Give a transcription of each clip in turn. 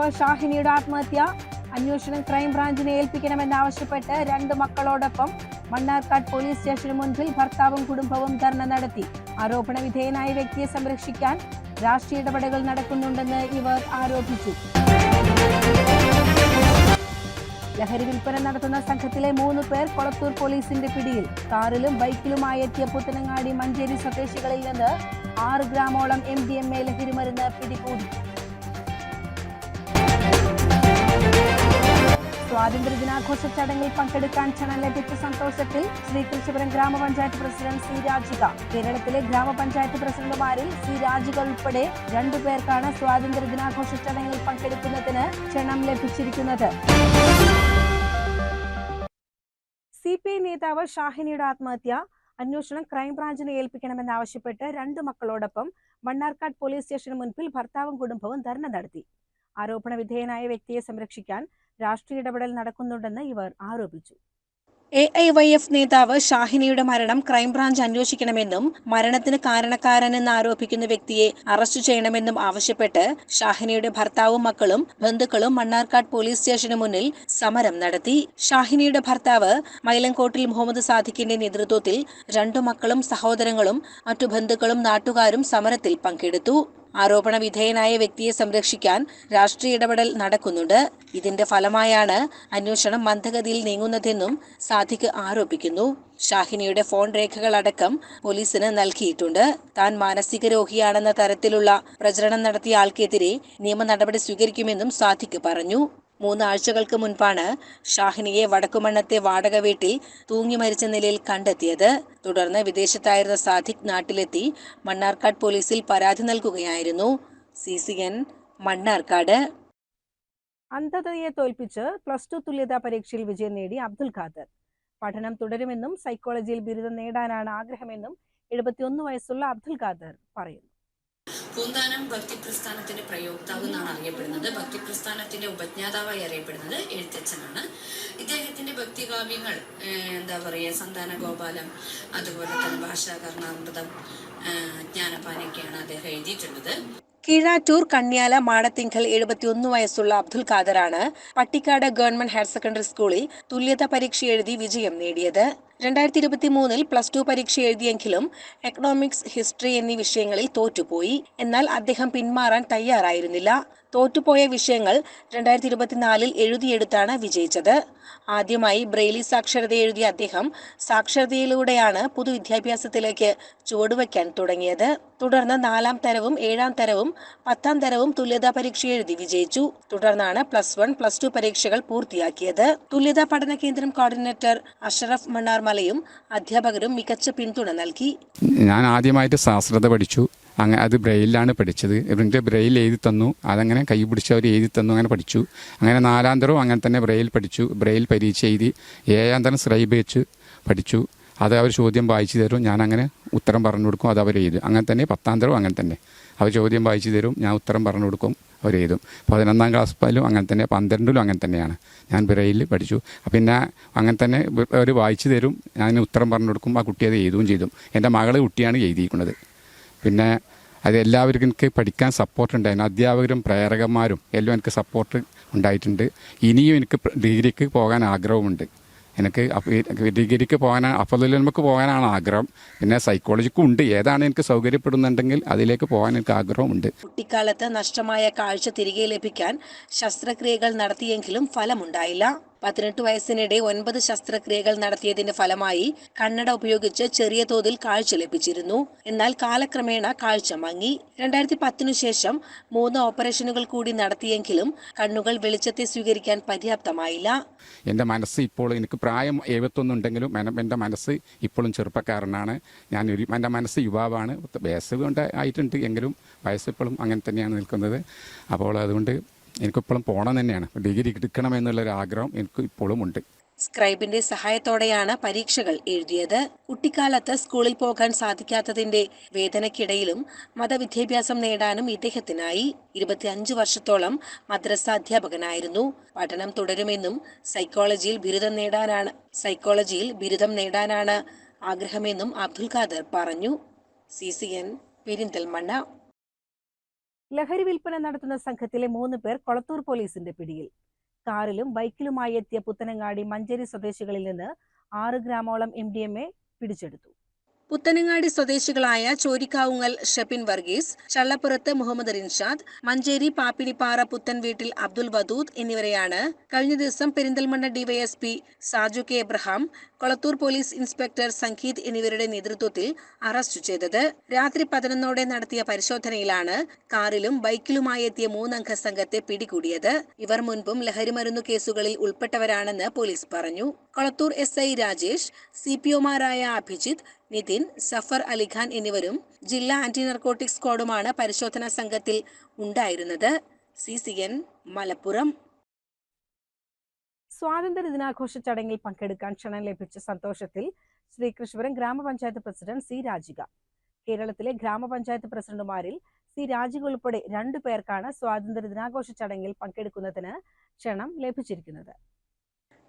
നേതാവ് ഷാഹിനിയുടെ ആത്മഹത്യ. അന്വേഷണം ക്രൈംബ്രാഞ്ചിനെ ഏൽപ്പിക്കണമെന്നാവശ്യപ്പെട്ട് രണ്ട് മക്കളോടൊപ്പം മണ്ണാർക്കാട് പോലീസ് സ്റ്റേഷന് മുൻപിൽ ഭർത്താവും കുടുംബവും ധർണ നടത്തി. ആരോപണ വിധേയനായ വ്യക്തിയെ സംരക്ഷിക്കാൻ രാഷ്ട്രീയ ഇടപെടലുകൾ നടക്കുന്നുണ്ടെന്ന് ഇവർ ആരോപിച്ചു. ലഹരി വിൽപ്പന നടത്തുന്ന സംഘത്തിലെ മൂന്ന് പേർ കൊളത്തൂർ പോലീസിന്റെ പിടിയിൽ. കാറിലും ബൈക്കിലുമായി എത്തിയ പുത്തനങ്ങാടി മഞ്ചേരി സ്വദേശികളിൽ നിന്ന് ആറ് ഗ്രാമോളം എം ഡി എം എ ലഹരി മരുന്ന് പിടികൂടി. സ്വാതന്ത്ര്യ ദിനാഘോഷ ചടങ്ങിൽ പങ്കെടുക്കാൻ ക്ഷണം ലഭിച്ച സന്തോഷത്തിൽ ശ്രീകൃഷ്ണപുരം ഗ്രാമപഞ്ചായത്ത് പ്രസിഡന്റ് സി രാജിക കേരളത്തിലെ ഗ്രാമപഞ്ചായത്ത് പ്രസിഡന്റുമാരിൽ സി രാജിക ഉൾപ്പെടെ രണ്ടുപേർക്കാണ് സ്വാതന്ത്ര്യദിനാഘോഷ സ്വാതന്ത്ര്യ ദിനാഘോഷ ചടങ്ങിൽ പങ്കെടുക്കുന്നതിന് ക്ഷണം ലഭിച്ചിരിക്കുന്നത്. സി പി ഐ നേതാവ് ഷാഹിനിയുടെ ആത്മഹത്യ അന്വേഷണം ക്രൈംബ്രാഞ്ചിനെ ഏൽപ്പിക്കണമെന്നാവശ്യപ്പെട്ട് രണ്ട് മക്കളോടൊപ്പം മണ്ണാർക്കാട് പോലീസ് സ്റ്റേഷന് മുൻപിൽ ഭർത്താവും കുടുംബവും ധർണ നടത്തി. ആരോപണ വിധേയനായ വ്യക്തിയെ സംരക്ഷിക്കാൻ രാഷ്ട്രീയ ഇടപെടൽ നടക്കുന്നുണ്ടെന്ന് ഇവർ ആരോപിച്ചു. എ ഐ വൈ എഫ് നേതാവ് ഷാഹിനിയുടെ മരണം ക്രൈംബ്രാഞ്ച് അന്വേഷിക്കണമെന്നും മരണത്തിന് കാരണക്കാരനെന്ന് ആരോപിക്കുന്ന വ്യക്തിയെ അറസ്റ്റ് ചെയ്യണമെന്നും ആവശ്യപ്പെട്ട് ഷാഹിനിയുടെ ഭർത്താവും മക്കളും ബന്ധുക്കളും മണ്ണാർക്കാട് പോലീസ് സ്റ്റേഷന് മുന്നിൽ സമരം നടത്തി. ഷാഹിനിയുടെ ഭർത്താവ് മൈലങ്കോട്ടിൽ മുഹമ്മദ് സാദിഖിന്റെ നേതൃത്വത്തിൽ രണ്ടു മക്കളും സഹോദരങ്ങളും മറ്റു ബന്ധുക്കളും നാട്ടുകാരും സമരത്തിൽ പങ്കെടുത്തു. ആരോപണ വിധേയനായ വ്യക്തിയെ സംരക്ഷിക്കാൻ രാഷ്ട്രീയ ഇടപെടൽ നടക്കുന്നുണ്ട്. ഇതിന്റെ ഫലമായാണ് അന്വേഷണം മന്ദഗതിയിൽ നീങ്ങുന്നതെന്നും സാദിഖ് ആരോപിക്കുന്നു. ഷാഹിനിയുടെ ഫോൺ രേഖകളടക്കം പോലീസിന് നൽകിയിട്ടുണ്ട്. താൻ മാനസിക രോഗിയാണെന്ന തരത്തിലുള്ള പ്രചരണം നടത്തിയ ആൾക്കെതിരെ നിയമ നടപടി സ്വീകരിക്കുമെന്നും സാദിഖ് പറഞ്ഞു. മൂന്നാഴ്ചകൾക്ക് മുൻപാണ് ഷാഹിനിയെ വടക്കുമണ്ണത്തെ വാടക വീട്ടിൽ തൂങ്ങി മരിച്ച നിലയിൽ കണ്ടെത്തിയത്. തുടർന്ന് വിദേശത്തായിരുന്ന സാദിഖ് നാട്ടിലെത്തി മണ്ണാർക്കാട് പോലീസിൽ പരാതി നൽകുകയായിരുന്നു. C C N Mannarkkad. അന്ധതയെ തോൽപ്പിച്ച് പ്ലസ് ടു തുല്യതാ പരീക്ഷയിൽ വിജയം നേടി അബ്ദുൽ ഖാദർ. പഠനം തുടരുമെന്നും സൈക്കോളജിയിൽ ബിരുദം നേടാനാണ് ആഗ്രഹമെന്നും എഴുപത്തിയൊന്ന് വയസ്സുള്ള അബ്ദുൽ ഖാദർ പറയുന്നു. പൂന്താനം ഭക്തി പ്രസ്ഥാനത്തിന്റെ പ്രയോക്താവ് എന്നാണ് അറിയപ്പെടുന്നത്. ഭക്തി പ്രസ്ഥാനത്തിന്റെ ഉപജ്ഞാതാവായി അറിയപ്പെടുന്നത് എഴുത്തച്ഛനാണ്. ഇദ്ദേഹത്തിന്റെ ഭക്തികാവ്യങ്ങൾ എന്താ പറയുക സന്താന ഗോപാലം അതുപോലെ തന്നെ ഭാഷാ കർണാമൃതം ജ്ഞാനപാനൊക്കെയാണ് അദ്ദേഹം എഴുതിയിട്ടുള്ളത്. കീഴാറ്റൂർ കണ്യാല മാടത്തിങ്കൽ എഴുപത്തിയൊന്ന് വയസ്സുള്ള അബ്ദുൽ ഖാദറാണ് പട്ടിക്കാട് ഗവൺമെന്റ് ഹയർ സെക്കൻഡറി സ്കൂളിൽ തുല്യതാ പരീക്ഷ എഴുതി വിജയം നേടിയത്. രണ്ടായിരത്തി ഇരുപത്തി മൂന്നിൽ പ്ലസ് ടു പരീക്ഷ എഴുതിയെങ്കിലും എക്കണോമിക്സ് ഹിസ്റ്ററി എന്നീ വിഷയങ്ങളിൽ തോറ്റുപോയി. എന്നാൽ അദ്ദേഹം പിന്മാറാൻ തയ്യാറായിരുന്നില്ല. തോറ്റുപോയ വിഷയങ്ങൾ രണ്ടായിരത്തി ഇരുപത്തിനാലിൽ എഴുതിയെടുത്താണ് വിജയിച്ചത്. ആദ്യമായി ബ്രെയിലി സാക്ഷരത എഴുതിയ അദ്ദേഹം സാക്ഷരതയിലൂടെയാണ് പൊതുവിദ്യാഭ്യാസത്തിലേക്ക് ചുവടുവയ്ക്കാൻ തുടങ്ങിയത്. തുടർന്ന് നാലാം തരവും ഏഴാം തരവും പത്താം തരവും തുല്യതാ പരീക്ഷ എഴുതി വിജയിച്ചു. തുടർന്നാണ് പ്ലസ് വൺ പ്ലസ് ടു പരീക്ഷകൾ പൂർത്തിയാക്കിയത്. തുല്യതാ പഠന കേന്ദ്രം കോർഡിനേറ്റർ അഷറഫ് മണ്ണാർമലയും അധ്യാപകരും മികച്ച പിന്തുണ നൽകി. ഞാൻ ആദ്യമായിട്ട് ശാസ്ത്രത പഠിച്ചു. അങ്ങനെ അത് ബ്രെയിലാണ് പഠിച്ചത്. ഇവരുടെ ബ്രെയിൽ എഴുതി തന്നു. അതങ്ങനെ കൈ പിടിച്ചവർ എഴുതി തന്നു അങ്ങനെ പഠിച്ചു. അങ്ങനെ നാലാം തരവും അങ്ങനെ തന്നെ ബ്രെയിൽ പഠിച്ചു. ബ്രെയിൽ പരീക്ഷ എഴുതി ഏഴാം തരം സ്രൈബ് വെച്ച് പഠിച്ചു. അത് അവർ ചോദ്യം വായിച്ചു തരും. ഞാൻ അങ്ങനെ ഉത്തരം പറഞ്ഞു കൊടുക്കും അത് അവർ എഴുതും. അങ്ങനെ തന്നെ പത്താം തരവും അങ്ങനെ തന്നെ. അവർ ചോദ്യം വായിച്ചു തരും ഞാൻ ഉത്തരം പറഞ്ഞു കൊടുക്കും അവർ എഴുതും. പതിനൊന്നാം ക്ലാസ് പാലും അങ്ങനെ തന്നെ പന്ത്രണ്ടിലും അങ്ങനെ തന്നെയാണ്. ഞാൻ ബ്രെയിൽ പഠിച്ചു. പിന്നെ അങ്ങനെ തന്നെ അവർ വായിച്ചു തരും. ഞാൻ ഉത്തരം പറഞ്ഞു കൊടുക്കും ആ കുട്ടി അത് എഴുതുകയും ചെയ്തു. എന്റെ മകൾ കുട്ടിയാണ് എഴുതിയിരിക്കുന്നത്. പിന്നെ അത് എല്ലാവർക്കും എനിക്ക് പഠിക്കാൻ സപ്പോർട്ട് ഉണ്ടായിരുന്നു. അധ്യാപകരും പ്രേരകന്മാരും എല്ലാം എനിക്ക് സപ്പോർട്ട് ഉണ്ടായിട്ടുണ്ട്. ഇനിയും എനിക്ക് ഡിഗ്രിക്ക് പോകാൻ ആഗ്രഹമുണ്ട്. എനിക്ക് ഡിഗ്രിക്ക് പോകാൻ അഫലുലമക്ക് പോകാനാണ് ആഗ്രഹം. പിന്നെ സൈക്കോളജിക്കും ഉണ്ട്. ഏതാണ് എനിക്ക് സൗകര്യപ്പെടുന്നുണ്ടെങ്കിൽ അതിലേക്ക് പോകാൻ എനിക്ക് ആഗ്രഹമുണ്ട്. കുട്ടിക്കാലത്ത് നഷ്ടമായ കാഴ്ച തിരികെ ലഭിക്കാൻ ശസ്ത്രക്രിയകൾ നടത്തിയെങ്കിലും ഫലമുണ്ടായില്ല. പതിനെട്ട് വയസ്സിനിടെ ഒൻപത് ശസ്ത്രക്രിയകൾ നടത്തിയതിന്റെ ഫലമായി കണ്ണട ഉപയോഗിച്ച് ചെറിയ തോതിൽ കാഴ്ച ലഭിച്ചിരുന്നു. എന്നാൽ കാലക്രമേണ കാഴ്ച മങ്ങി. രണ്ടായിരത്തി പത്തിനു ശേഷം മൂന്ന് ഓപ്പറേഷനുകൾ കൂടി നടത്തിയെങ്കിലും കണ്ണുകൾ വെളിച്ചത്തെ സ്വീകരിക്കാൻ പര്യാപ്തമായില്ല. എന്റെ മനസ്സ് ഇപ്പോൾ എനിക്ക് പ്രായം എഴുപത്തൊന്നുണ്ടെങ്കിലും എന്റെ മനസ്സ് ഇപ്പോഴും ചെറുപ്പക്കാരനാണ്. ഞാൻ ഒരു എന്റെ മനസ്സ് യുവാവാണ്. വയസ്സ് ആയിട്ടുണ്ട് എങ്കിലും വയസ്സിപ്പോഴും അങ്ങനെ തന്നെയാണ് നിൽക്കുന്നത്. അപ്പോൾ അതുകൊണ്ട് എനിക്കിപ്പോഴും പോകണം തന്നെയാണ്. ഡിഗ്രി എടുക്കണം എന്നുള്ളൊരു ആഗ്രഹം എനിക്ക് ഇപ്പോഴും ഉണ്ട്. സ്ക്രൈബിന്റെ സഹായത്തോടെയാണ് പരീക്ഷകൾ എഴുതിയത്. കുട്ടിക്കാലത്ത് സ്കൂളിൽ പോകാൻ സാധിക്കാത്തതിന്റെ വേദനക്കിടയിലും മതവിദ്യാഭ്യാസം നേടാനും ഇദ്ദേഹത്തിനായി ഇരുപത്തിയഞ്ച് വർഷത്തോളം മദ്രസ അധ്യാപകനായിരുന്നു. പഠനം തുടരുമെന്നും സൈക്കോളജിയിൽ ബിരുദം നേടാനാണ് സൈക്കോളജിയിൽ ബിരുദം നേടാനാണ് ആഗ്രഹമെന്നും അബ്ദുൽ ഖാദർ പറഞ്ഞു. C C N Perinthalmanna. ലഹരി വിൽപ്പന നടത്തുന്ന സംഘത്തിലെ മൂന്ന് പേർ കൊളത്തൂർ പോലീസിന്റെ പിടിയിൽ. കാറിലും ബൈക്കിലുമായി എത്തിയ പുത്തനങ്ങാടി മഞ്ചേരി സ്വദേശികളിൽ നിന്ന് ആറ് ഗ്രാമോളം എം പിടിച്ചെടുത്തു. പുത്തനങ്ങാടി സ്വദേശികളായ ചോരിക്കാവുങ്ങൽ ഷെപ്പിൻ വർഗീസ് ചള്ളപ്പുറത്ത് മുഹമ്മദ് റിൻഷാദ് മഞ്ചേരി പാപ്പിനിപ്പാറ പുത്തൻ വീട്ടിൽ അബ്ദുൽ വദൂദ് എന്നിവരെയാണ് കഴിഞ്ഞ ദിവസം Perinthalmanna DYSP Saju K Abraham Kolathur police inspector Sangeeth എന്നിവരുടെ നേതൃത്വത്തിൽ അറസ്റ്റ് ചെയ്തത്. രാത്രി പതിനൊന്നോടെ നടത്തിയ പരിശോധനയിലാണ് കാറിലും ബൈക്കിലുമായി എത്തിയ മൂന്നംഗ സംഘത്തെ പിടികൂടിയത്. ഇവർ മുൻപും ലഹരിമരുന്നു കേസുകളിൽ ഉൾപ്പെട്ടവരാണെന്ന് പോലീസ് പറഞ്ഞു. Kolathur S I Rajesh C P ഒമാരായ Abhijith Nithin Safar Alikhan എന്നിവരും ജില്ലാ ആന്റി നർക്കോട്ടിക് സ്ക്വാഡുമാണ് പരിശോധനാ സംഘത്തിൽ ഉണ്ടായിരുന്നത്. C C N Malappuram. സ്വാതന്ത്ര്യ ദിനാഘോഷ ചടങ്ങിൽ പങ്കെടുക്കാൻ ക്ഷണം ലഭിച്ച സന്തോഷത്തിൽ ശ്രീകൃഷ്ണപുരം ഗ്രാമപഞ്ചായത്ത് പ്രസിഡന്റ് സി രാജിക. കേരളത്തിലെ ഗ്രാമപഞ്ചായത്ത് പ്രസിഡന്റുമാരിൽ സി രാജിക ഉൾപ്പെടെ രണ്ടു പേർക്കാണ് സ്വാതന്ത്ര്യ ദിനാഘോഷ ചടങ്ങിൽ പങ്കെടുക്കുന്നതിന് ക്ഷണം ലഭിച്ചിരിക്കുന്നത്.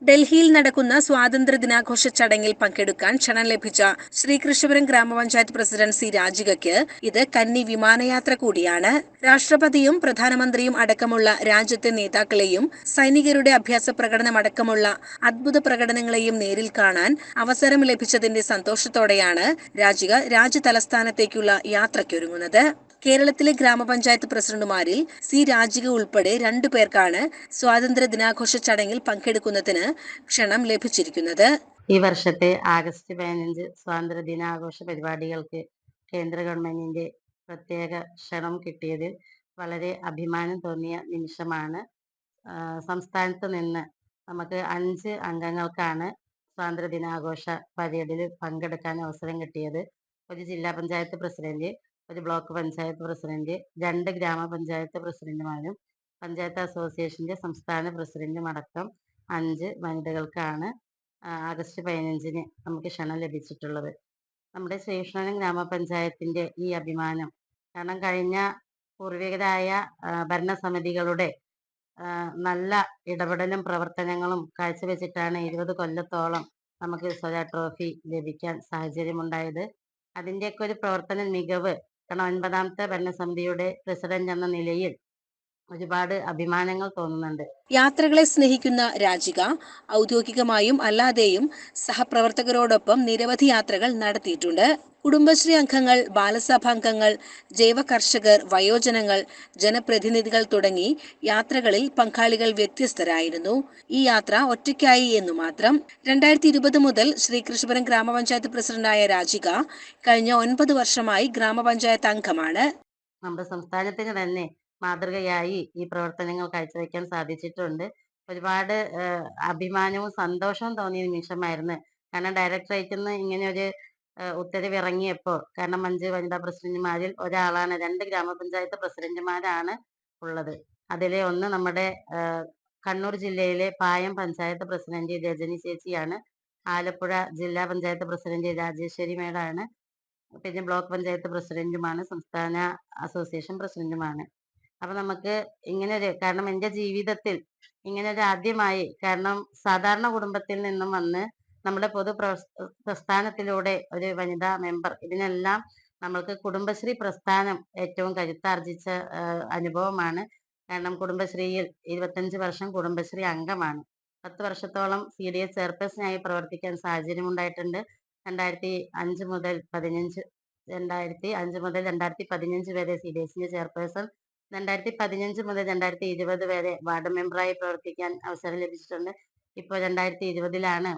ഡൽഹിയിൽ നടക്കുന്ന സ്വാതന്ത്ര്യ ദിനാഘോഷ ചടങ്ങിൽ പങ്കെടുക്കാൻ ക്ഷണം ലഭിച്ച ശ്രീകൃഷ്ണപുരം ഗ്രാമപഞ്ചായത്ത് പ്രസിഡന്റ് സി രാജികയ്ക്ക് ഇത് കന്നി വിമാനയാത്ര കൂടിയാണ്. രാഷ്ട്രപതിയും പ്രധാനമന്ത്രിയും അടക്കമുള്ള രാജ്യത്തെ നേതാക്കളെയും സൈനികരുടെ അഭ്യാസ പ്രകടനം അടക്കമുള്ള അദ്ഭുത പ്രകടനങ്ങളെയും നേരിൽ കാണാൻ അവസരം ലഭിച്ചതിന്റെ സന്തോഷത്തോടെയാണ് രാജിക രാജ്യതലസ്ഥാനത്തേക്കുള്ള യാത്രയ്ക്കൊരുങ്ങുന്നത്. കേരളത്തിലെ ഗ്രാമപഞ്ചായത്ത് പ്രസിഡന്റുമാരിൽ സി രാജിക ഉൾപ്പെടെ രണ്ടു പേർക്കാണ് സ്വാതന്ത്ര്യ ദിനാഘോഷ ചടങ്ങിൽ പങ്കെടുക്കുന്നതിന് ക്ഷണം ലഭിച്ചിരിക്കുന്നത്. ഈ വർഷത്തെ ആഗസ്റ്റ് പതിനഞ്ച് സ്വാതന്ത്ര്യ ദിനാഘോഷ പരിപാടികൾക്ക് കേന്ദ്ര ഗവൺമെന്റിന്റെ പ്രത്യേക ക്ഷണം കിട്ടിയതിൽ വളരെ അഭിമാനം തോന്നിയ നിമിഷമാണ്. സംസ്ഥാനത്ത് നിന്ന് നമുക്ക് അഞ്ച് അംഗങ്ങൾക്കാണ് സ്വാതന്ത്ര്യ ദിനാഘോഷ പരേഡിൽ പങ്കെടുക്കാൻ അവസരം കിട്ടിയത്. ഒരു ജില്ലാ പഞ്ചായത്ത് പ്രസിഡന്റ് ഒരു ബ്ലോക്ക് പഞ്ചായത്ത് പ്രസിഡന്റ് രണ്ട് ഗ്രാമപഞ്ചായത്ത് പ്രസിഡന്റുമാരും പഞ്ചായത്ത് അസോസിയേഷന്റെ സംസ്ഥാന പ്രസിഡന്റും അടക്കം അഞ്ച് വനിതകൾക്കാണ് ആഗസ്റ്റ് പതിനഞ്ചിന് നമുക്ക് ക്ഷണം ലഭിച്ചിട്ടുള്ളത്. നമ്മുടെ ശ്രീകൃഷ്ണൻ ഗ്രാമപഞ്ചായത്തിന്റെ ഈ അഭിമാനം കാരണം കഴിഞ്ഞ പൂർവികരായ ഭരണസമിതികളുടെ നല്ല ഇടപെടലും പ്രവർത്തനങ്ങളും കാഴ്ചവെച്ചിട്ടാണ് ഇരുപത് കൊല്ലത്തോളം നമുക്ക് സ്വരാ ട്രോഫി ലഭിക്കാൻ സാഹചര്യമുണ്ടായത്. അതിന്റെയൊക്കെ ഒരു പ്രവർത്തന മികവ് കാരണം ഒൻപതാമത്തെ ഭരണസമിതിയുടെ പ്രസിഡന്റ് എന്ന നിലയിൽ ഒരുപാട് അഭിമാനങ്ങൾ തോന്നുന്നുണ്ട്. യാത്രകളെ സ്നേഹിക്കുന്ന രാജിക ഔദ്യോഗികമായും അല്ലാതെയും സഹപ്രവർത്തകരോടൊപ്പം നിരവധി യാത്രകൾ നടത്തിയിട്ടുണ്ട്. കുടുംബശ്രീ അംഗങ്ങൾ ബാലസഭാംഗങ്ങൾ ജൈവ കർഷകർ വയോജനങ്ങൾ ജനപ്രതിനിധികൾ തുടങ്ങി യാത്രകളിൽ പങ്കാളികൾ വ്യത്യസ്തരായിരുന്നു. ഈ യാത്ര ഒറ്റയ്ക്കായി എന്നു മാത്രം. രണ്ടായിരത്തി ഇരുപത് മുതൽ ശ്രീകൃഷ്ണപുരം ഗ്രാമപഞ്ചായത്ത് പ്രസിഡന്റായ രാജിക കഴിഞ്ഞ ഒൻപത് വർഷമായി ഗ്രാമപഞ്ചായത്ത് അംഗമാണ്. നമ്മുടെ സംസ്ഥാനത്തിന് തന്നെ മാതൃകയായി ഈ പ്രവർത്തനങ്ങൾ കാഴ്ചവെക്കാൻ സാധിച്ചിട്ടുണ്ട്. ഒരുപാട് അഭിമാനവും സന്തോഷവും തോന്നിയ നിമിഷമായിരുന്നു. കാരണം ഡയറക്ടറേറ്റിൽ നിന്ന് ഇങ്ങനെ ഒരു ഉത്തരവ് ഇറങ്ങിയപ്പോൾ കാരണം അഞ്ച് വനിതാ പ്രസിഡന്റുമാരിൽ ഒരാളാണ് രണ്ട് ഗ്രാമപഞ്ചായത്ത് പ്രസിഡന്റുമാരാണ് ഉള്ളത്. അതിലെ ഒന്ന് നമ്മുടെ കണ്ണൂർ ജില്ലയിലെ പായം പഞ്ചായത്ത് പ്രസിഡന്റ് രജനി ചേച്ചിയാണ്. ആലപ്പുഴ ജില്ലാ പഞ്ചായത്ത് പ്രസിഡന്റ് രാജേശ്വരി മേഡാണ്. പിന്നെ ബ്ലോക്ക് പഞ്ചായത്ത് പ്രസിഡന്റുമാണ് സംസ്ഥാന അസോസിയേഷൻ പ്രസിഡന്റുമാണ്. അപ്പൊ നമുക്ക് ഇങ്ങനെ ഒരു കാരണം എന്റെ ജീവിതത്തിൽ ഇങ്ങനെ ഒരു ആദ്യമായി കാരണം സാധാരണ കുടുംബത്തിൽ നിന്നും വന്ന് നമ്മുടെ പൊതു പ്രസ്ഥാനത്തിലൂടെ ഒരു വനിതാ മെമ്പർ ഇതിനെല്ലാം നമ്മൾക്ക് കുടുംബശ്രീ പ്രസ്ഥാനം ഏറ്റവും കരുത്താർജിച്ച അനുഭവമാണ്. കാരണം കുടുംബശ്രീയിൽ ഇരുപത്തഞ്ച് വർഷം കുടുംബശ്രീ അംഗമാണ്. പത്ത് വർഷത്തോളം സി ഡി എസ് ചെയർപേഴ്സണായി പ്രവർത്തിക്കാൻ സാഹചര്യം ഉണ്ടായിട്ടുണ്ട് രണ്ടായിരത്തി അഞ്ച് മുതൽ പതിനഞ്ച് രണ്ടായിരത്തി അഞ്ച് മുതൽ രണ്ടായിരത്തി പതിനഞ്ച് വരെ സി ഡി എസിന്റെ ചെയർപേഴ്സൺ രണ്ടായിരത്തി പതിനഞ്ച് മുതൽ രണ്ടായിരത്തി ഇരുപത് വരെ വാർഡ് മെമ്പറായി പ്രവർത്തിക്കാൻ അവസരം ലഭിച്ചിട്ടുണ്ട്. ഇപ്പോൾ രണ്ടായിരത്തി ഇരുപതിലാണ്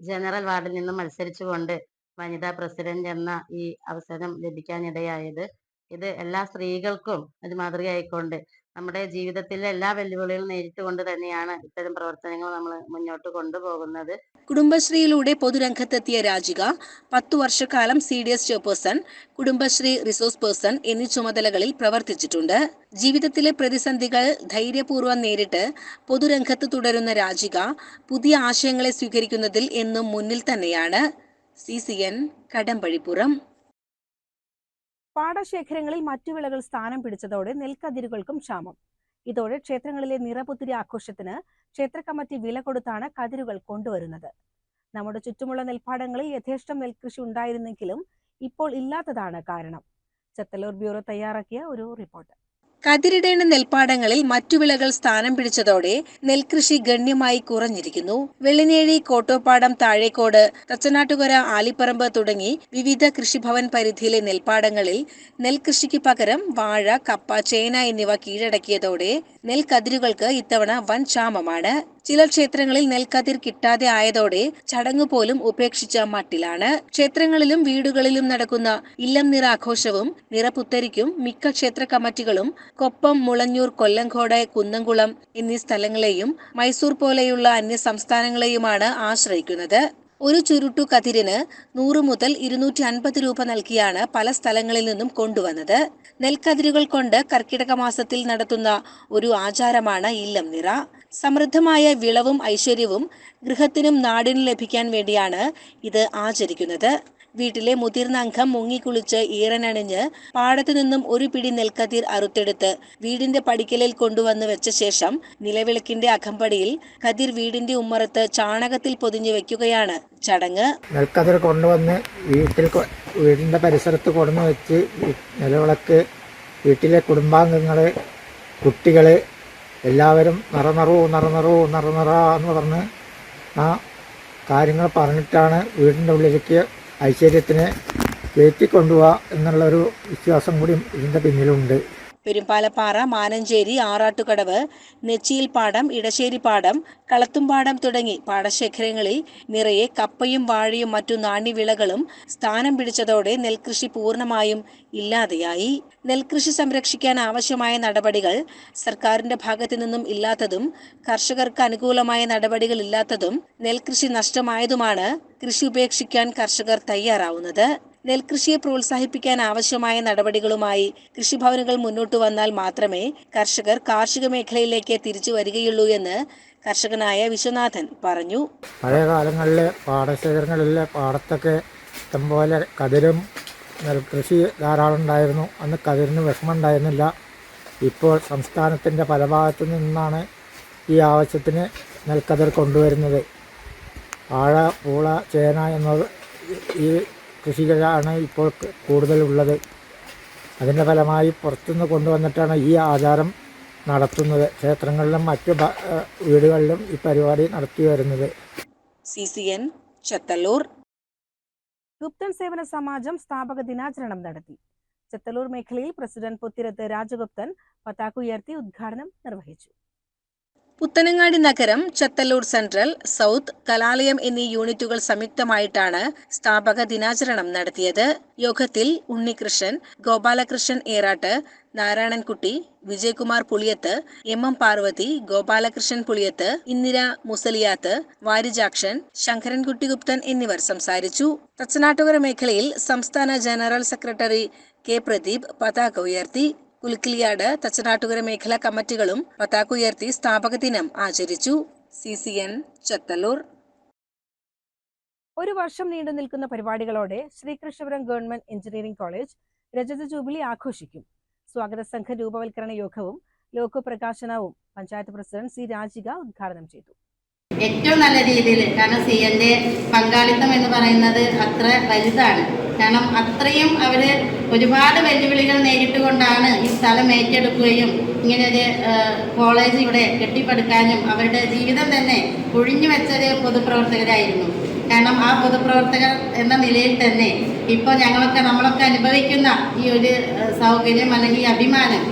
ജനറൽ വാർഡിൽ നിന്ന് മത്സരിച്ചുകൊണ്ട് വനിതാ പ്രസിഡന്റ് എന്ന ഈ അവസരം ലഭിക്കാനിടയായത്. ഇത് എല്ലാ സ്ത്രീകൾക്കും ഒരു മാതൃകയായിക്കൊണ്ട് നമ്മുടെ ജീവിതത്തിലെ എല്ലാ വെല്ലുവിളികളും നേരിട്ടുകൊണ്ട് തന്നെയാണ് ഇത്തരം പ്രവർത്തനങ്ങൾ നമ്മൾ മുന്നോട്ട് കൊണ്ടുപോകുന്നത്. കുടുംബശ്രീയിലൂടെ പൊതുരംഗത്തെത്തിയ രാജിക പത്തു വർഷക്കാലം C D S chairperson Kudumbashree resource person എന്നീ ചുമതലകളിൽ പ്രവർത്തിച്ചിട്ടുണ്ട്. ജീവിതത്തിലെ പ്രതിസന്ധികൾ ധൈര്യപൂർവം നേരിട്ട് പൊതുരംഗത്ത് തുടരുന്ന രാജിക പുതിയ ആശയങ്ങളെ സ്വീകരിക്കുന്നതിൽ എന്നും മുന്നിൽ തന്നെയാണ്. C C N Kadambazhipuram. പാടശേഖരങ്ങളിൽ മറ്റു വിളകൾ സ്ഥാനം പിടിച്ചതോടെ നെൽക്കതിരുകൾക്കും ക്ഷാമം. ഇതോടെ ക്ഷേത്രങ്ങളിലെ നിറപുത്തിരി ആഘോഷത്തിന് ക്ഷേത്ര കമ്മിറ്റി വില കൊടുത്താണ് കതിരുകൾ കൊണ്ടുവരുന്നത്. നമ്മുടെ ചുറ്റുമുള്ള നെൽപ്പാടങ്ങളിൽ യഥേഷ്ടം നെൽകൃഷി ഉണ്ടായിരുന്നെങ്കിലും ഇപ്പോൾ ഇല്ലാത്തതാണ് കാരണം. ചത്തല്ലൂർ ബ്യൂറോ തയ്യാറാക്കിയ ഒരു റിപ്പോർട്ട്. കതിരിടേണ്ട നെൽപ്പാടങ്ങളിൽ മറ്റു വിളകൾ സ്ഥാനം പിടിച്ചതോടെ നെൽകൃഷി ഗണ്യമായി കുറഞ്ഞിരിക്കുന്നു. വെള്ളിനേഴി കോട്ടോപ്പാടം താഴേക്കോട് തച്ചനാട്ടുകര ആലിപ്പറമ്പ് തുടങ്ങി വിവിധ കൃഷിഭവൻ പരിധിയിലെ നെൽപ്പാടങ്ങളിൽ നെൽകൃഷിക്ക് പകരം വാഴ കപ്പ ചേന എന്നിവ കീഴടക്കിയതോടെ നെൽക്കതിരുകൾക്ക് ഇത്തവണ വൻ ക്ഷാമമാണ്. ചില ക്ഷേത്രങ്ങളിൽ നെൽക്കതിർ കിട്ടാതെ ആയതോടെ ചടങ്ങ് പോലും ഉപേക്ഷിച്ച മട്ടിലാണ്. ക്ഷേത്രങ്ങളിലും വീടുകളിലും നടക്കുന്ന ഇല്ലം നിറ ആഘോഷവും നിറപുത്തരിക്കും മിക്ക ക്ഷേത്ര കമ്മിറ്റികളും കൊപ്പം മുളഞ്ഞൂർ കൊല്ലങ്കോട് കുന്നംകുളം എന്നീ സ്ഥലങ്ങളെയും മൈസൂർ പോലെയുള്ള അന്യ സംസ്ഥാനങ്ങളെയുമാണ് ആശ്രയിക്കുന്നത്. ഒരു ചുരുട്ടു കതിരിന് നൂറ് മുതൽ ഇരുന്നൂറ്റി അൻപത് രൂപ നൽകിയാണ് പല സ്ഥലങ്ങളിൽ നിന്നും കൊണ്ടുവന്നത്. നെൽക്കതിരുകൾ കൊണ്ട് കർക്കിടക മാസത്തിൽ നടത്തുന്ന ഒരു ആചാരമാണ് ഇല്ലം നിറ. സമൃദ്ധമായ വിളവും ഐശ്വര്യവും ഗൃഹത്തിനും നാടിനും ലഭിക്കാൻ വേണ്ടിയാണ് ഇത് ആചരിക്കുന്നത്. വീട്ടിലെ മുതിർന്ന അംഗം മുങ്ങിക്കുളിച്ച് ഈറനണിഞ്ഞ് പാടത്തു നിന്നും ഒരു പിടി നെൽക്കതിർ അറുത്തെടുത്ത് വീടിന്റെ പടിക്കലിൽ കൊണ്ടുവന്ന് വെച്ച ശേഷം നിലവിളക്കിന്റെ അകമ്പടിയിൽ കതിർ വീടിന്റെ ഉമ്മറത്ത് ചാണകത്തിൽ പൊതിഞ്ഞു വെക്കുകയാണ് ചടങ്ങ്. നെൽക്കതിർ കൊണ്ടുവന്ന് വീട്ടിൽ വീടിന്റെ പരിസരത്ത് കൊണ്ടു വെച്ച് നിലവിളക്ക് വീട്ടിലെ കുടുംബാംഗങ്ങൾ കുട്ടികൾ എല്ലാവരും നിറനിറൂ നിറനിറൂ നിറനിറ എന്ന് പറഞ്ഞ് ആ കാര്യങ്ങൾ പറഞ്ഞിട്ടാണ് വീടിന്റെ ഉള്ളിലേക്ക് ഐശ്വര്യത്തിനെ കയറ്റിക്കൊണ്ടുപോവുക എന്നുള്ളൊരു വിശ്വാസം കൂടി ഇതിന്റെ പിന്നിലുണ്ട്. പെരുമ്പാലപ്പാറ മാനഞ്ചേരി ആറാട്ടുകടവ് നെച്ചിയിൽപ്പാടം ഇടശ്ശേരിപ്പാടം കളത്തുംപാടം തുടങ്ങി പാടശേഖരങ്ങളിൽ നിറയെ കപ്പയും വാഴയും മറ്റു നാണ്യവിളകളും സ്ഥാനം പിടിച്ചതോടെ നെൽകൃഷി പൂർണമായും ഇല്ലാതെയായി. നെൽകൃഷി സംരക്ഷിക്കാൻ ആവശ്യമായ നടപടികൾ സർക്കാരിന്റെ ഭാഗത്തു നിന്നും ഇല്ലാത്തതും കർഷകർക്ക് അനുകൂലമായ നടപടികൾ ഇല്ലാത്തതും നെൽകൃഷി നഷ്ടമായതുമാണ്. കൃഷി ഉപേക്ഷിക്കാൻ കർഷകർ തയ്യാറാവുന്നത്. നെൽകൃഷിയെ പ്രോത്സാഹിപ്പിക്കാൻ ആവശ്യമായ നടപടികളുമായി കൃഷിഭവനുകൾ മുന്നോട്ട് വന്നാൽ മാത്രമേ കർഷകർ കാർഷിക മേഖലയിലേക്ക് തിരിച്ചു വരികയുള്ളൂ എന്ന് കർഷകനായ വിശ്വനാഥൻ പറഞ്ഞു. പഴയ കാലങ്ങളിലെ പാടശേഖരങ്ങളിലെ പാടത്തൊക്കെ ഇഷ്ടംപോലെ കതിരും നെൽകൃഷി ധാരാളം ഉണ്ടായിരുന്നു. അന്ന് കതിരിന് വിഷമം ഉണ്ടായിരുന്നില്ല ഇപ്പോൾ സംസ്ഥാനത്തിന്റെ പല ഭാഗത്തു നിന്നാണ് ഈ ആവശ്യത്തിന് നെൽക്കതിർ കൊണ്ടുവരുന്നത്. വാഴ പൂള ചേന എന്നത് ഈ കൃഷികളാണ് ഇപ്പോൾ കൂടുതലുള്ളത്. അതിന്റെ ഫലമായി പുറത്തുനിന്ന് കൊണ്ടുവന്നിട്ടാണ് ഈ ആചാരം നടത്തുന്നത്. ക്ഷേത്രങ്ങളിലും മറ്റു വീടുകളിലും ഈ പരിപാടി നടത്തി വരുന്നത്. C C N Chathalur Gupthan Seva Samajam സ്ഥാപക ദിനാചരണം നടത്തി. ചത്തലൂർ മേഖലയിൽ പ്രസിഡന്റ് പുത്തിരത്ത് രാജഗുപ്തൻ പതാക ഉയർത്തി ഉദ്ഘാടനം നിർവഹിച്ചു. പുത്തനങ്ങാടി നഗരം ചത്തല്ലൂർ സെൻട്രൽ സൗത്ത് കലാലയം എന്നീ യൂണിറ്റുകൾ സംയുക്തമായിട്ടാണ് സ്ഥാപക ദിനാചരണം നടത്തിയത്. യോഗത്തിൽ ഉണ്ണികൃഷ്ണൻ ഗോപാലകൃഷ്ണൻ ഏറാട്ട് നാരായണൻകുട്ടി വിജയകുമാർ പുളിയത്ത് എം എം പാർവതി ഗോപാലകൃഷ്ണൻ പുളിയത്ത് ഇന്ദിര മുസലിയാത്ത് വാരിജാക്ഷൻ ശങ്കരൻകുട്ടി ഗുപ്തൻ എന്നിവർ സംസാരിച്ചു. തച്ചനാട്ടുകര മേഖലയിൽ സംസ്ഥാന ജനറൽ സെക്രട്ടറി കെ പ്രദീപ് പതാക ഉയർത്തി. കുലുക്കിലിയാട് തച്ചനാട്ടുകര മേഖലാ കമ്മിറ്റികളും ഉയർത്തി സ്ഥാപക ദിനം ആചരിച്ചു. C C N Chathalloor. ഒരു വർഷം നീണ്ടു നിൽക്കുന്ന പരിപാടികളോടെ ശ്രീകൃഷ്ണപുരം ഗവൺമെന്റ് എഞ്ചിനീയറിംഗ് കോളേജ് രജത ജൂബിലി ആഘോഷിക്കും. സ്വാഗത സംഘ രൂപവൽക്കരണ യോഗവും ലോകോ പ്രകാശനവും പഞ്ചായത്ത് പ്രസിഡന്റ് സി രാജിക ഉദ്ഘാടനം ചെയ്തു. ഏറ്റവും നല്ല രീതിയിൽ കാരണം സി എന്റെ പങ്കാളിത്തം എന്ന് പറയുന്നത് അത്ര വലുതാണ്. കാരണം അത്രയും അവർ ഒരുപാട് വെല്ലുവിളികൾ നേരിട്ടുകൊണ്ടാണ് ഈ സ്ഥലം ഏറ്റെടുക്കുകയും ഇങ്ങനെ ഒരു കോളേജ് ഇവിടെ കെട്ടിപ്പടുക്കാനും അവരുടെ ജീവിതം തന്നെ ഒഴിഞ്ഞു വെച്ചൊരു പൊതുപ്രവർത്തകരായിരുന്നു. കാരണം ആ പൊതുപ്രവർത്തകർ എന്ന നിലയിൽ തന്നെ ഇപ്പോൾ ഞങ്ങളൊക്കെ നമ്മളൊക്കെ അനുഭവിക്കുന്ന ഈ ഒരു സൗകര്യം അല്ലെങ്കിൽ അഭിമാനം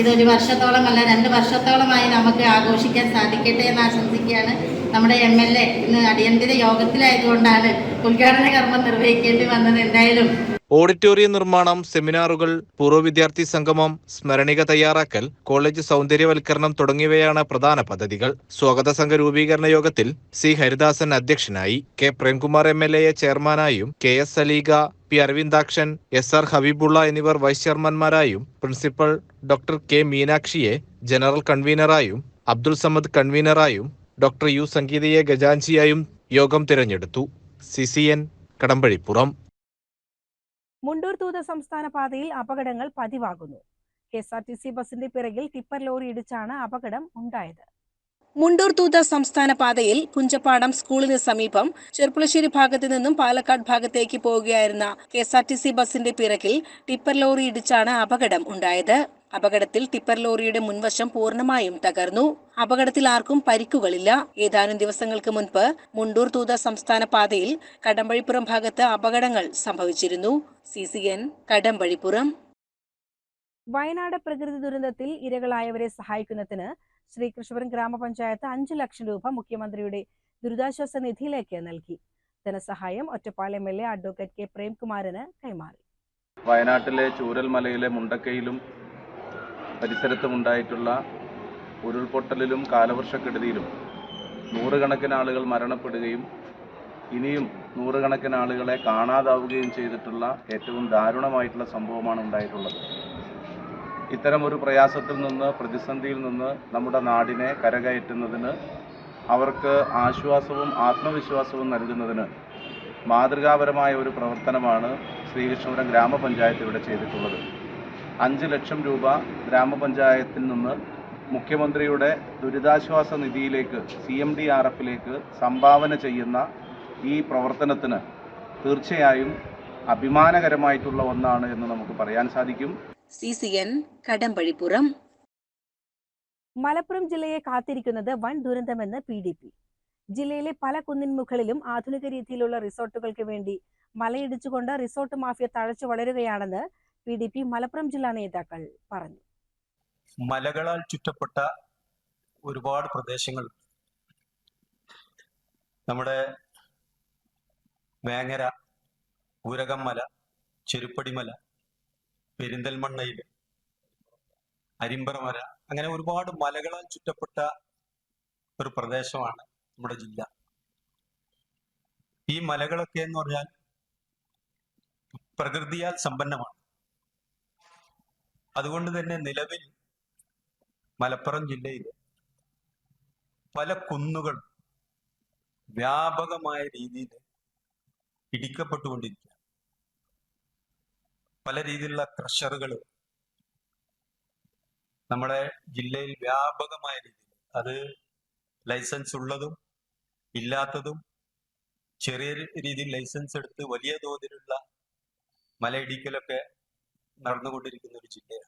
ഇതൊരു വർഷത്തോളം അല്ല രണ്ട് വർഷത്തോളമായി നമുക്ക് ആഘോഷിക്കാൻ സാധിക്കട്ടെ എന്ന് ആശംസിക്കുകയാണ്. നമ്മുടെ എം എൽ എ ഇന്ന് അടിയന്തര യോഗത്തിലായതുകൊണ്ടാണ് ഉദ്ഘാടന കർമ്മം നിർവഹിക്കേണ്ടി വന്നത് എന്തായാലും. ഓഡിറ്റോറിയം നിർമ്മാണം സെമിനാറുകൾ പൂർവ വിദ്യാർത്ഥി സംഗമം സ്മരണിക തയ്യാറാക്കൽ കോളേജ് സൗന്ദര്യവൽക്കരണം തുടങ്ങിയവയാണ് പ്രധാന പദ്ധതികൾ. സ്വാഗത സംഘ രൂപീകരണ യോഗത്തിൽ സി ഹരിദാസൻ അധ്യക്ഷനായി കെ പ്രേംകുമാർ എം എൽ എയെ ചെയർമാനായും K S Saleega P Aravindakshan S R Habibulla എന്നിവർ വൈസ് ചെയർമാൻമാരായും പ്രിൻസിപ്പൽ ഡോക്ടർ കെ മീനാക്ഷിയെ ജനറൽ കൺവീനറായും അബ്ദുൾ സമദ് കൺവീനറായും ഡോക്ടർ യു സംഗീതയെ ഗജാൻജിയായും യോഗം തിരഞ്ഞെടുത്തു. C C N Kadambazhipuram. Mundur Thootha സംസ്ഥാന പാതയിൽ അപകടങ്ങൾ പതിവാകുന്നു. K S R T C ബസിന്റെ പിറകിൽ ടിപ്പർ ലോറി ഇടിച്ചാണ് അപകടം ഉണ്ടായത്. മുണ്ടൂർ തൂത സംസ്ഥാന പാതയിൽ പുഞ്ചപ്പാടം സ്കൂളിന് സമീപം ചെർപ്പുളശ്ശേരി ഭാഗത്തു നിന്നും പാലക്കാട് ഭാഗത്തേക്ക് പോവുകയായിരുന്ന K S R T C ബസിന്റെ പിറകിൽ ടിപ്പർ ലോറി ഇടിച്ചാണ് അപകടം ഉണ്ടായത്. അപകടത്തിൽ ടിപ്പർ ലോറിയുടെ മുൻവശം പൂർണമായും തകർന്നു. അപകടത്തിൽ ആർക്കും പരിക്കുകളില്ല. ഏതാനും ദിവസങ്ങൾക്ക് മുൻപ് മുണ്ടൂർ തൂത സംസ്ഥാന പാതയിൽ കടമ്പഴിപ്പുറം ഭാഗത്ത് അപകടങ്ങൾ സംഭവിച്ചിരുന്നു. C C N Kadambazhipuram. Wayanad പ്രകൃതി ദുരന്തത്തിൽ ഇരകളായവരെ സഹായിക്കുന്നതിന് ശ്രീകൃഷ്ണപുരം ഗ്രാമപഞ്ചായത്ത് അഞ്ചു ലക്ഷം രൂപ മുഖ്യമന്ത്രിയുടെ ദുരിതാശ്വാസ നിധിയിലേക്ക് നൽകി. ധനസഹായം Ottapalam M L A advocate K പ്രേംകുമാറിന് കൈമാറി. വയനാട്ടിലെ ചൂരൽമലയിലെ മുണ്ടക്കയിലും പരിസരത്തുമുണ്ടായിട്ടുള്ള ഉരുൾപൊട്ടലിലും കാലവർഷക്കെടുതിയിലും നൂറുകണക്കിന് ആളുകൾ മരണപ്പെടുകയും ഇനിയും നൂറുകണക്കിന് ആളുകളെ കാണാതാവുകയും ചെയ്തിട്ടുള്ള ഏറ്റവും ദാരുണമായിട്ടുള്ള സംഭവമാണ് ഉണ്ടായിട്ടുള്ളത്. ഇത്തരം ഒരു പ്രയാസത്തിൽ നിന്ന് പ്രതിസന്ധിയിൽ നിന്ന് നമ്മുടെ നാടിനെ കരകയറ്റുന്നതിന് അവർക്ക് ആശ്വാസവും ആത്മവിശ്വാസവും നൽകുന്നതിന് മാതൃകാപരമായ ഒരു പ്രവർത്തനമാണ് ശ്രീകൃഷ്ണപുരം ഗ്രാമപഞ്ചായത്ത് ഇവിടെ ചെയ്തിട്ടുള്ളത്. അഞ്ച് ലക്ഷം രൂപ ഗ്രാമപഞ്ചായത്തിൽ നിന്ന് മുഖ്യമന്ത്രിയുടെ ദുരിതാശ്വാസ നിധിയിലേക്ക് സി എം ഡി ആർ എഫിലേക്ക് സംഭാവന ചെയ്യുന്ന ഈ പ്രവർത്തനത്തിന് തീർച്ചയായും അഭിമാനകരമായിട്ടുള്ള ഒന്നാണ് എന്ന് നമുക്ക് പറയാൻ സാധിക്കും. C C N Kadampazhipuram. Malappuram ജില്ലയെ കാത്തിരിക്കുന്നത് വൻ ദുരന്തമെന്ന് പി ഡി പി. ജില്ലയിലെ പല കുന്നിൻ മുകളിലും ആധുനിക രീതിയിലുള്ള റിസോർട്ടുകൾക്ക് വേണ്ടി മലയിടിച്ചുകൊണ്ട് റിസോർട്ട് മാഫിയ തഴച്ചു വളരുകയാണെന്ന് പി ഡി പി മലപ്പുറം ജില്ലാ നേതാക്കൾ പറഞ്ഞു. മലകളാൽ ചുറ്റപ്പെട്ട ഒരുപാട് പ്രദേശങ്ങൾ. നമ്മുടെ വേങ്ങര ഊരകം മല ചെരുപ്പടിമല പെരിന്തൽമണ്ണയിൽ അരിമ്പറമല അങ്ങനെ ഒരുപാട് മലകളാൽ ചുറ്റപ്പെട്ട ഒരു പ്രദേശമാണ് നമ്മുടെ ജില്ല. ഈ മലകളൊക്കെ എന്ന് പറഞ്ഞാൽ പ്രകൃതിയാൽ സമ്പന്നമാണ്. അതുകൊണ്ട് തന്നെ നിലവിൽ മലപ്പുറം ജില്ലയിൽ പല കുന്നുകൾ വ്യാപകമായ രീതിയിൽ ഇടിക്കപ്പെട്ടുകൊണ്ടിരിക്കുക പല രീതിയിലുള്ള ക്രഷറുകൾ നമ്മുടെ ജില്ലയിൽ വ്യാപകമായ രീതിയിൽ അത് ലൈസൻസ് ഉള്ളതും ഇല്ലാത്തതും ചെറിയ രീതിയിൽ ലൈസൻസ് എടുത്ത് വലിയ തോതിലുള്ള മലയിടിക്കലൊക്കെ നടന്നുകൊണ്ടിരിക്കുന്ന ഒരു ജില്ലയാണ്.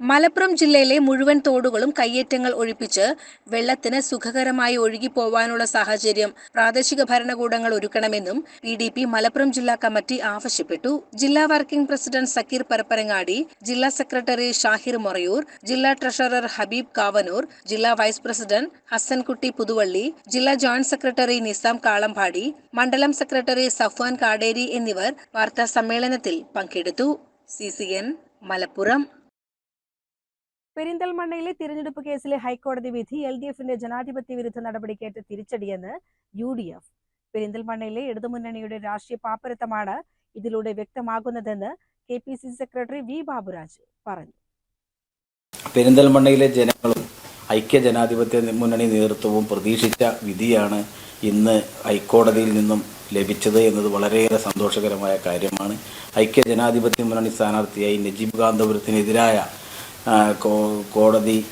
മലപ്പുറം ജില്ലയിലെ മുഴുവൻ തോടുകളും കയ്യേറ്റങ്ങൾ ഒഴിപ്പിച്ച് വെള്ളത്തിന് സുഖകരമായി ഒഴുകിപ്പോവാനുള്ള സാഹചര്യം പ്രാദേശിക ഭരണകൂടങ്ങൾ ഒരുക്കണമെന്നും പി ഡി പി മലപ്പുറം ജില്ലാ കമ്മിറ്റി ആവശ്യപ്പെട്ടു. ജില്ലാ വർക്കിംഗ് പ്രസിഡന്റ് സക്കീർ പരപ്പരങ്ങാടി ജില്ലാ സെക്രട്ടറി ഷാഹിർ മൊറയൂർ ജില്ലാ ട്രഷറർ ഹബീബ് കാവനൂർ ജില്ലാ വൈസ് പ്രസിഡന്റ് ഹസൻകുട്ടി പുതുവള്ളി ജില്ലാ ജോയിന്റ് സെക്രട്ടറി നിസാം കാളമ്പാടി മണ്ഡലം സെക്രട്ടറി സഫ്വാൻ കാടേരി എന്നിവർ വാർത്താ സമ്മേളനത്തിൽ പങ്കെടുത്തു. C C N Malappuram. പെരിന്തൽമണ്ണയിലെ തിരഞ്ഞെടുപ്പ് കേസിലെ ഹൈക്കോടതി വിധി എൽ ഡി എഫിന്റെ ജനാധിപത്യ വിരുദ്ധ നടപടിക്കേറ്റ് തിരിച്ചടിയെന്ന് യു ഡി എഫ്. പെരിന്തൽമണ്ണയിലെ ഇടതുമുന്നണിയുടെ രാഷ്ട്രീയ പാപ്പരത്തമാണ് ഇതിലൂടെ വ്യക്തമാകുന്നതെന്ന് K P C C secretary V Baburaj പറഞ്ഞു. പെരിന്തൽമണ്ണയിലെ ജനങ്ങളും ഐക്യ ജനാധിപത്യ മുന്നണി നേതൃത്വവും പ്രതീക്ഷിച്ച വിധിയാണ് ഇന്ന് ഹൈക്കോടതിയിൽ നിന്നും ലഭിച്ചത് എന്നത് വളരെയേറെ സന്തോഷകരമായ കാര്യമാണ്. ഐക്യ ജനാധിപത്യ മുന്നണി സ്ഥാനാർത്ഥിയായി നജീബ് കാന്തപുരത്തിനെതിരായ കോടതി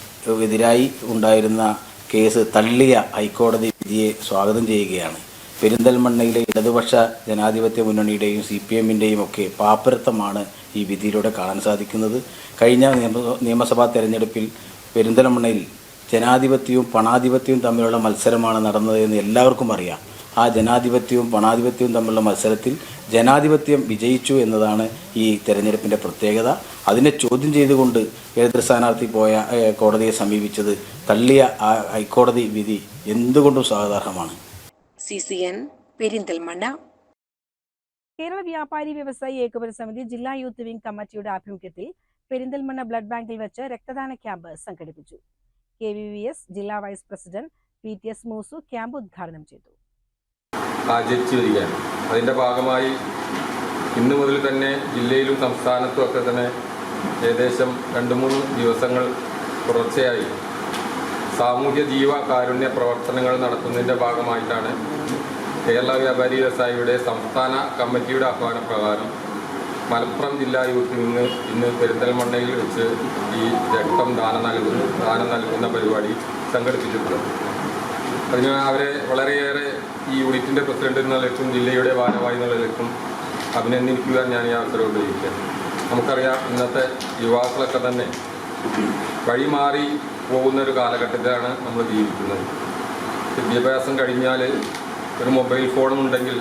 എതിരായി ഉണ്ടായിരുന്ന കേസ് തള്ളിയ ഹൈക്കോടതി വിധിയെ സ്വാഗതം ചെയ്യുകയാണ്. പെരിന്തൽമണ്ണയിലെ ഇടതുപക്ഷ ജനാധിപത്യ മുന്നണിയുടെയും സി പി എമ്മിന്റെയും ഒക്കെ പാപ്പരത്തമാണ് ഈ വിധിയിലൂടെ കാണാൻ സാധിക്കുന്നത്. കഴിഞ്ഞ നിയമ- നിയമസഭാ തെരഞ്ഞെടുപ്പിൽ പെരിന്തൽമണ്ണയിൽ ജനാധിപത്യവും പണാധിപത്യവും തമ്മിലുള്ള മത്സരമാണ് നടന്നത് എന്ന് എല്ലാവർക്കും അറിയാം. ആ ജനാധിപത്യവും പണാധിപത്യവും തമ്മിലുള്ള മത്സരത്തിൽ ജനാധിപത്യം വിജയിച്ചു എന്നതാണ് ഈ തെരഞ്ഞെടുപ്പിന്റെ പ്രത്യേകത. അതിനെ ചോദ്യം ചെയ്തുകൊണ്ട് എതിർ സ്ഥാനാർത്ഥി പോയ കോടതിയെ സമീപിച്ചത് തള്ളിയ ആ ഹൈക്കോടതി വിധി എന്തുകൊണ്ടും സ്വാഗതാർഹമാണ് C C N Perinthalmanna. Kerala വ്യാപാരി വ്യവസായി ഏകോപന സമിതി ജില്ലാ യൂത്ത് വിംഗ് കമ്മിറ്റിയുടെ ആഭിമുഖ്യത്തിൽ പെരിന്തൽമണ്ണ ബ്ലഡ് ബാങ്കിൽ വെച്ച് രക്തദാന ക്യാമ്പ് സംഘടിപ്പിച്ചു. കെ വി വി എസ് ജില്ലാ vice president P T S Moosu camp ഉദ്ഘാടനം ചെയ്തു. ആചരിച്ചു വരികയാണ്. അതിന്റെ ഭാഗമായി ഇന്നു മുതൽ തന്നെ ജില്ലയിലും സംസ്ഥാനത്തും ഒക്കെ തന്നെ ഏകദേശം രണ്ട് മൂന്ന് ദിവസങ്ങൾ തുടർച്ചയായി സാമൂഹ്യ ജീവ കാരുണ്യ പ്രവർത്തനങ്ങൾ നടത്തുന്നതിന്റെ ഭാഗമായിട്ടാണ് കേരള വ്യാപാരി വ്യവസായിയുടെ സംസ്ഥാന കമ്മിറ്റിയുടെ ആഹ്വാനപ്രകാരം മലപ്പുറം ജില്ലാ യൂത്ത് നിന്ന് ഇന്ന് പെരിന്തൽമണ്ണയിൽ വെച്ച് ഈ രക്തം ദാനം നൽകുന്ന ദാനം നൽകുന്ന പരിപാടി സംഘടിപ്പിച്ചിട്ടുള്ളത്. അതിന് അവരെ വളരെയേറെ ഈ യൂണിറ്റിന്റെ പ്രസിഡന്റ് എന്ന നിലയ്ക്കും ജില്ലയുടെ ഭാരവാഹി എന്ന നിലയ്ക്കും അഭിനന്ദിക്കുവാൻ ഞാൻ ഈ അവസരം ഉപയോഗിക്കാം നമുക്കറിയാം ഇന്നത്തെ യുവാക്കളൊക്കെ തന്നെ വഴിമാറി പോകുന്ന ഒരു കാലഘട്ടത്തിലാണ് നമ്മൾ ജീവിക്കുന്നത്. വിദ്യാഭ്യാസം കഴിഞ്ഞാൽ ഒരു മൊബൈൽ ഫോണും ഉണ്ടെങ്കിൽ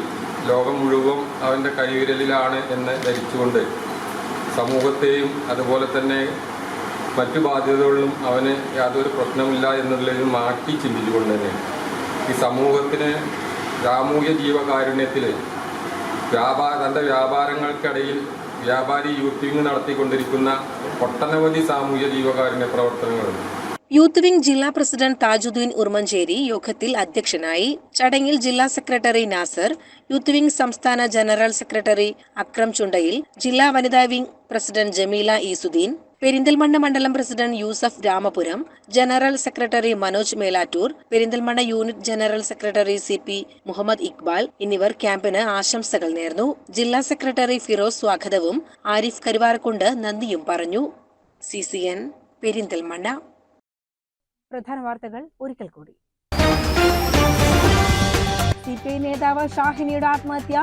ലോകം മുഴുവൻ അവന്റെ കൈവിരലിലാണ് എന്ന് ധരിച്ചുകൊണ്ട് സമൂഹത്തെയും അതുപോലെ തന്നെ മറ്റു ബാധ്യതകളിലും അവന് യാതൊരു പ്രശ്നമില്ല എന്നുള്ളതിൽ മാറ്റി ചിന്തിച്ചുകൊണ്ട് തന്നെ ഈ സമൂഹത്തിന് സാമൂഹ്യ ജീവകാരുണ്യത്തിൽ വ്യാപാര തന്റെ വ്യാപാരങ്ങൾക്കിടയിൽ വ്യാപാരി യൂത്ത് വിങ് നടത്തിക്കൊണ്ടിരിക്കുന്ന ഒട്ടനവധി സാമൂഹ്യ ജീവകാരുണ്യ പ്രവർത്തനങ്ങളുണ്ട് യൂത്ത് വിംഗ് ജില്ലാ പ്രസിഡന്റ് താജുദ്ദീൻ ഉർമഞ്ചേരി യോഗത്തിൽ അധ്യക്ഷനായി ചടങ്ങിൽ ജില്ലാ സെക്രട്ടറി നാസർ യൂത്ത് വിംഗ് സംസ്ഥാന ജനറൽ സെക്രട്ടറി അക്രം ചുണ്ടയിൽ ജില്ലാ വനിതാ വിംഗ് പ്രസിഡന്റ് ജമീല ഈസുദ്ദീൻ പെരിന്തൽമണ്ണ മണ്ഡലം president Yusuf Ramapuram general secretary Manoj Melattur Perinthalmanna unit general secretary C P Muhammad Iqbal എന്നിവർ ക്യാമ്പിന് ആശംസകൾ നേർന്നു. ജില്ലാ സെക്രട്ടറി ഫിറോസ് സ്വാഗതവും ആരിഫ് കരുവാരക്കുണ്ട് നന്ദിയും പറഞ്ഞു. C C N Perinthalmanna. പ്രധാന വാർത്തകൾ ഒരിക്കൽ കൂടി. സി നേതാവ് ഷാഹിനിയുടെ ആത്മഹത്യ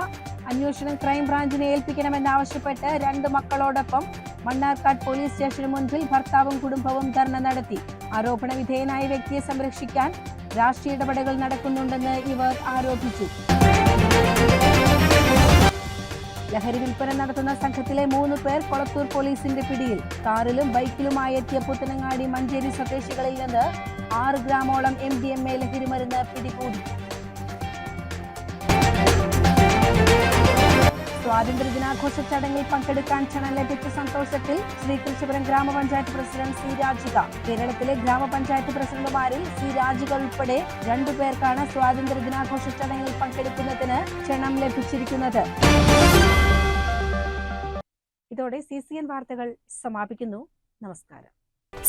അന്വേഷണം ക്രൈംബ്രാഞ്ചിനെ ഏൽപ്പിക്കണമെന്നാവശ്യപ്പെട്ട് രണ്ട് മക്കളോടൊപ്പം മണ്ണാർക്കാട് പോലീസ് സ്റ്റേഷന് മുൻപിൽ ഭർത്താവും കുടുംബവും ധർണ നടത്തി. ആരോപണ വിധേയനായ വ്യക്തിയെ സംരക്ഷിക്കാൻ രാഷ്ട്രീയ ഇടപെടലുകൾ നടക്കുന്നുണ്ടെന്ന് ഇവർ ആരോപിച്ചു. ലഹരി വിൽപ്പന നടത്തുന്ന സംഘത്തിലെ മൂന്ന് പേർ കൊളത്തൂർ പോലീസിന്റെ പിടിയിൽ. കാറിലും ബൈക്കിലുമായി എത്തിയ പുത്തനങ്ങാടി മഞ്ചേരി സ്വദേശികളിൽ നിന്ന് ആറ് ഗ്രാമോളം എം ഡി എം എ ലഹരി മരുന്ന് പിടികൂടി. സ്വാതന്ത്ര്യ ദിനാഘോഷ ചടങ്ങിൽ പങ്കെടുക്കാൻ ക്ഷണം ലഭിച്ച സന്തോഷത്തിൽ ശ്രീകൃഷ്ണപുരം ഗ്രാമപഞ്ചായത്ത് പ്രസിഡന്റ് സി രാജിക. കേരളത്തിലെ ഗ്രാമപഞ്ചായത്ത് പ്രസിഡന്റുമാരിൽ സി രാജിക ഉൾപ്പെടെ രണ്ടു പേർക്കാണ് സ്വാതന്ത്ര്യ ദിനാഘോഷ ചടങ്ങിൽ പങ്കെടുക്കുന്നതിന് ക്ഷണം ലഭിച്ചിരിക്കുന്നത്. ഇതോടെ സി സി എൻ വാർത്തകൾ സമാപിക്കുന്നു. നമസ്കാരം.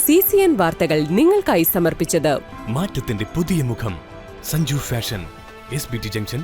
സി സി എൻ വാർത്തകൾ നിങ്ങൾക്കായി സമർപ്പിച്ചത് മാറ്റത്തിന്റെ പുതിയ മുഖം Sanju fashion S B T junction